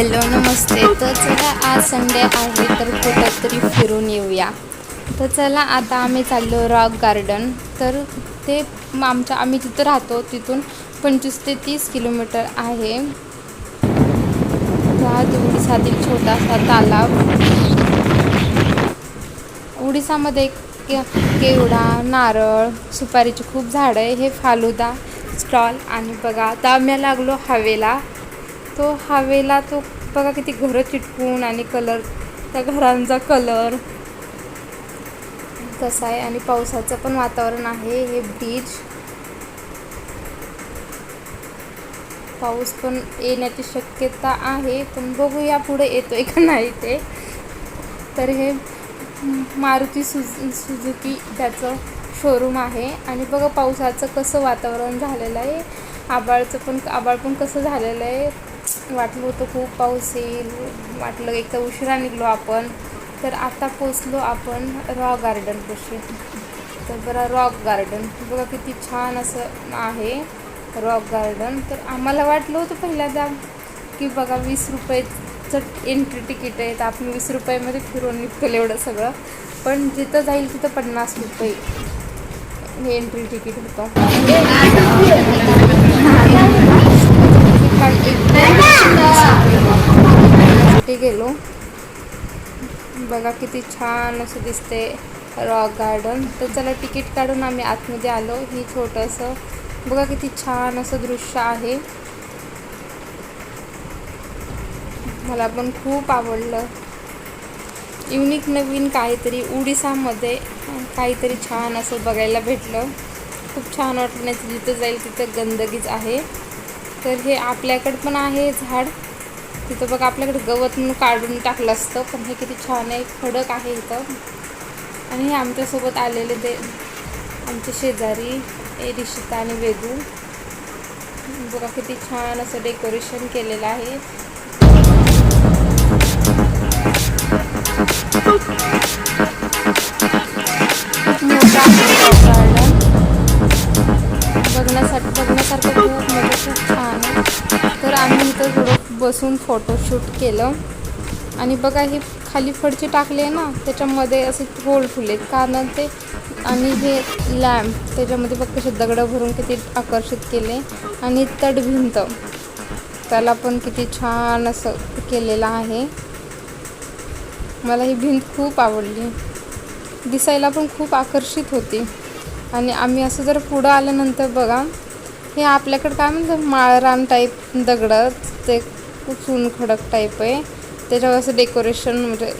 Hello नमस्ते. तर चला आज संडे आहे तर कुठंतरी फिरून येऊया. तर चला आता आम्ही चाललो रॉक गार्डन. तर ते आमच्या आम्ही जिथं राहतो तिथून पंचवीस ते तीस किलोमीटर आहे. हा उडीसातील छोटासा तालाव उडीसामध्ये के केवडा नारळ सुपारीची खूप झाडं आहे. हे फालुदा स्टॉल. आणि बघा आता आम्ही लागलो हवेला. तो हवेला तो बघा किती घरं चिटकून आणि कलर त्या घरांचा कलर कसा आहे आणि पावसाचं पण वातावरण आहे हे बीच पाऊस पण येण्याची शक्यता आहे पण बघूया पुढे येतोय का नाही ते. तर हे मारुती सुज सुजुकी त्याचं शोरूम आहे. आणि बघा पावसाचं कसं वातावरण झालेलं आहे. आबाळचं पण आबाळ पण कसं झालेलं आहे. वाटलं होतं खूप पाऊस येईल. वाटलं एक तर उशिरा निघलो आपण तर आता पोचलो आपण रॉ गार्डनपाशी तर बरं रॉक गार्डन. बघा किती छान असं आहे रॉक गार्डन. तर आम्हाला वाटलं होतं पहिल्यांदा की बघा वीस रुपयेचं एंट्री तिकीट आहे. तर आपण वीस रुपयामध्ये फिरून निघतो एवढं सगळं. पण जिथं जाईल तिथं पन्नास रुपये हे एंट्री तिकीट होतं. साठी गेलो? बघा किती छान असं दिसते रॉक गार्डन. तर चला तिकीट काढून आम्ही आतमध्ये आलो. ही छोटंसं. बघा किती छान असं दृश्य आहे. मला पण खूप आवडलं. युनिक नवीन काहीतरी उडीसामध्ये काहीतरी छान असं बघायला भेटलं. खूप छान वाटलं नाही जिथं जाईल तिथं गंदगीच आहे. तर हे आपल्याकडं पण आहे झाड. तिथं बघा आपल्याकडे गवत म्हणून काढून टाकलं असतं पण हे किती छान आहे खडक आहे इथं. आणि हे आमच्यासोबत आलेले ते आमचे शेजारी ए रिशिता आणि वेदू. बघा किती छान असं डेकोरेशन केलेलं आहे. गार्डन. बघण्यासाठी बघण्यासारखं खूप म्हणजे खूप छान तर थोडं बसून फोटोशूट केलं. आणि बघा हे खाली फडचे टाकले ना त्याच्यामध्ये असे होल फुले कारण ते आणि हे लॅम्प त्याच्यामध्ये फक्त असे दगडं भरून किती आकर्षित केले. आणि तडभिंत त्याला पण किती छान असं केलेलं आहे. मला ही भिंत खूप आवडली. दिसायला पण खूप आकर्षित होती. आणि आम्ही असं जर पुढं आल्यानंतर बघा हे आपल्याकडं काय म्हणतं माळरान टाईप दगडं ते चून खडक टाईप आहे. त्याच्यावर असं डेकोरेशन म्हणजे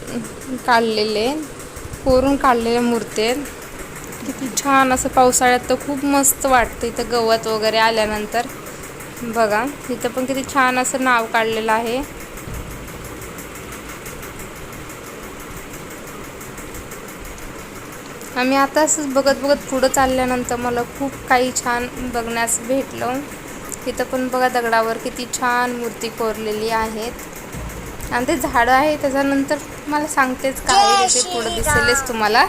काढलेले कोरून काढलेल्या मूर्ती आहेत. किती छान असं पावसाळ्यात तर खूप मस्त वाटतं इथं गवत वगैरे आल्यानंतर. बघा इथं पण किती छान असं नाव काढलेलं आहे. आम्ही आता असंच बघत बघत पुढं चालल्यानंतर मला खूप काही छान बघण्यास भेटलं. इथं पण बघा दगडावर किती छान मूर्ती कोरलेली आहेत. आणि ते झाडं आहे त्याच्यानंतर मला सांगतेच काय ते पुढं दिसेलच तुम्हाला.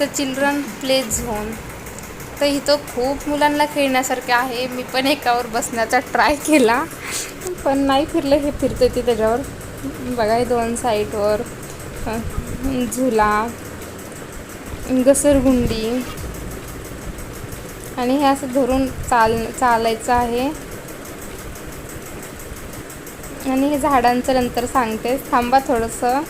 तर चिल्ड्रन प्ले झोन. तर इथं खूप मुलांना खेळण्यासारखे आहे. मी पण एकावर बसण्याचा ट्राय केला. पण नाही फिरलं हे फिरते ते त्याच्यावर. बघा दोन साईडवर. झुला. घसरगुंडी. आणि हे असं धरून चाल चालायचं आहे. आणि हे झाडांचं नंतर सांगते. थांबा थोडंसं.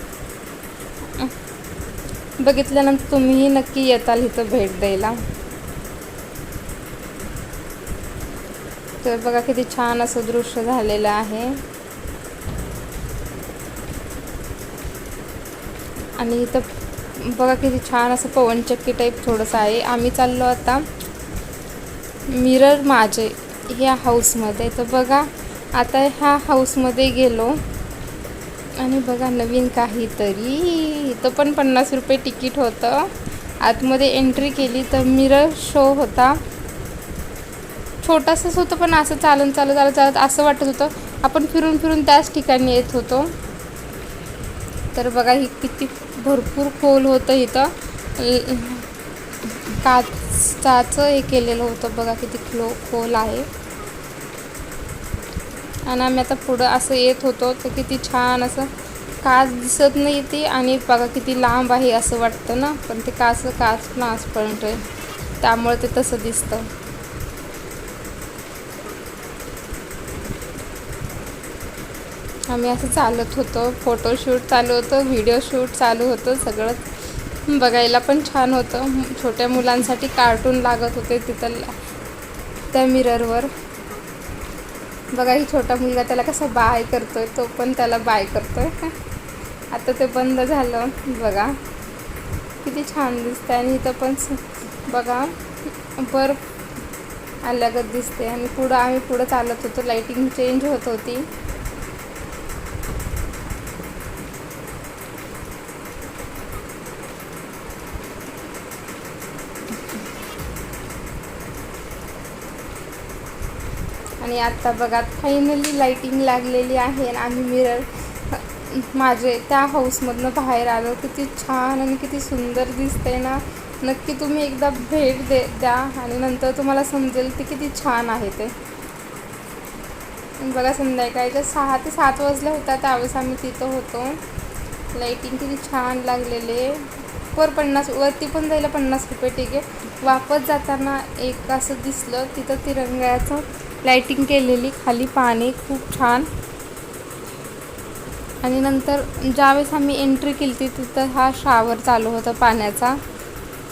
बघितल्यानंतर तुम्हीही नक्की येताल इथं भेट द्यायला. तर बघा किती छान असं दृश्य झालेलं आहे. आणि इथं बघा किती छान असं पवनचक्की टाईप थोडंसं आहे. आम्ही चाललो आता मिरर माझे ह्या हाऊसमध्ये तर बघा आता ह्या हाऊसमध्ये गेलो. आणि बघा नवीन काहीतरी. इथं पण पन्नास रुपये तिकीट होतं. आतमध्ये एंट्री केली तर मिरर शो होता. छोटासाच होतं पण असं चालत चालत चालत चालत असं वाटत होतं. आपण फिरून फिरून त्याच ठिकाणी येत होतो. तर बघा ही किती भरपूर खोल होतं इथं. काचाचं हे केलेलं होतं बघा किती खो खोल आहे. आणि आम्ही आता पुढं असं येत होतो तर किती छान असं काच दिसत नाही ती आणि बघा किती लांब आहे असं वाटतं ना पण ते काच काच ट्रान्सपरंट आहे. त्यामुळे ते तसं दिसतं. आम्ही असं चालत होतो फोटोशूट चालू होतं व्हिडिओ शूट चालू होतं सगळं बघायला पण छान होतं. छोट्या मुलांसाठी कार्टून लागत होते तिथं ला- त्या मिररवर बघा ही छोटा मुलगा त्याला कसा बाय करतोय तो पण त्याला बाय करतोय. आता ते बंद झालं बघा. किती छान दिसतं आणि इथं पण स- बघा बर्फ आल्यागत दिसते आणि पुढं आम्ही पुढं चालत होतो लाईटिंग चेंज होत होती. आणि आत्ता बघा फायनली लाईटिंग लागलेली आहे आणि आम्ही मिरर माझे त्या हाऊसमधनं बाहेर आलो. किती छान आणि किती सुंदर दिसतंय ना. नक्की तुम्ही एकदा भेट दे द्या आणि नंतर तुम्हाला समजेल ते किती छान आहे ते. बघा संध्याकाळच्या सहा ते सात वाजल्या होत्या त्यावेळेस आम्ही तिथं होतो. लाईटिंग किती छान लागलेले. वर पन्नास वरती पण जायला पन्नास रुपये तिकीट वापस जाताना एक असं दिसलं तिथं तिरंगाचं लाईटिंग केलेली खाली पाणी खूप छान. आणि नंतर ज्यावेळेस आम्ही एंट्री केली होती तिथं हा शावर चालू होता पाण्याचा.